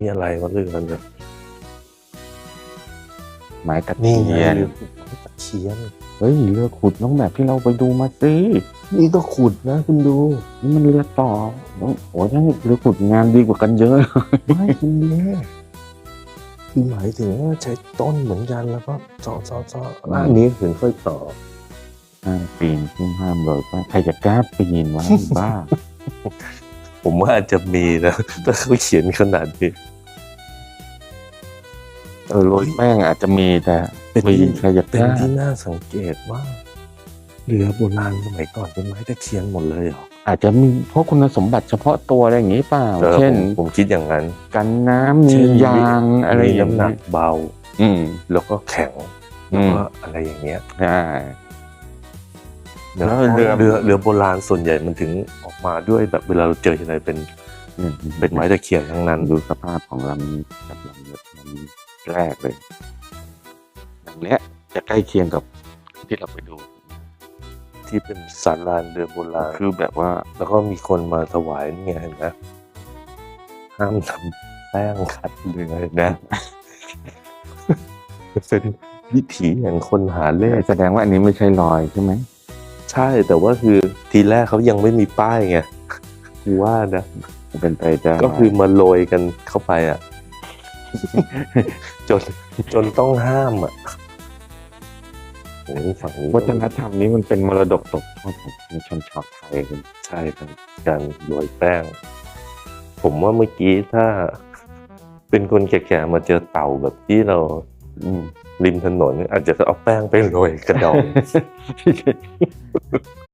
นี่อะไรวะเรื่องเนี่ยไม้ตะนี่เคีไงยนเรือตะเคียน เฮ้ยเรือขุดน้องแบบที่เราไปดูมาสินี่ก็ขุดนะคุณดู นี่มันเรือต่อน้องโอ้ยนั่นเรือขุดงานดีกว่ากันเยอะ ไม่คุณเล่คือหมายถึงว่าใช้ต้นเหมือนกันแล้วก็เจาะเจาะเจาะแล้วอันนี้ถึงค่อยต่อ ห้ามปีนขึ้นห้ามเลยใครจะกล้าปีนวะ บ้า ผมว่าอาจจะมีนะถ้าเขาเขียนขนาดนี้เออโรยแป้งอาจจะมีแต่เป็นปีที่นใครจะกเป็นล้าที่น่าสังเกตว่าเรือโบราณสมัยก่อนเป็นไม้ตะเคียนหมดเลยเหรออาจจะมีเพราะคุณสมบัติเฉพาะตัวอะไรอย่างนี้เปล่าออเช่นผมผมคิดอย่างนั้น กันน้ำมีเช่นยางอะไรมีอย่างน้ำหนันี้กเบา อืม แล้วก็แข็งอืแล้วมก็อะไรอย่างเงี้ยใช่ นะแล้วเรือเรือเรือเรือโบราณส่วนใหญ่มันถึงออกมาด้วยแบบเวลาเราเจออะไรเป็นอืมเป็นไม้ตะเคียนทั้งนั้นดูสภาพของลำนี้กับลำเรือลำนี้แรกเลยอย่างเนี้ยจะใกล้เคียงกับที่เราไปดู ที่เป็นสารลานเรือโบราณคือแบบว่า แล้วก็มีคนมาถวายนี่ไงเห็นไหมห้ามทำแป้งขัดเรือนะเป็นวิถีแห่งคนหาเลขแสดงว่าอันนี้ไม่ใช่รอยใช่ไหม ใช่แต่ว่าคือทีแรกเขายังไม่มีป้ายไงกูว่านะเป็นไปได้ก็คือมาโรยกันเข้าไปอะ จนจนต้องห้ามอะโอ้ยฝั่งนี้วัฒนธรรมนี้มันเป็นมรดกตกทอดของชนชาวไทยกันใช่ครับการโรยแป้ง ผมว่าเมื่อกี้ถ้า เป็นคนแก่ๆมาเจอเต่าแบบที่เราอืม ริมถนนอาจจะเอาแป้งไปโรยกระดอง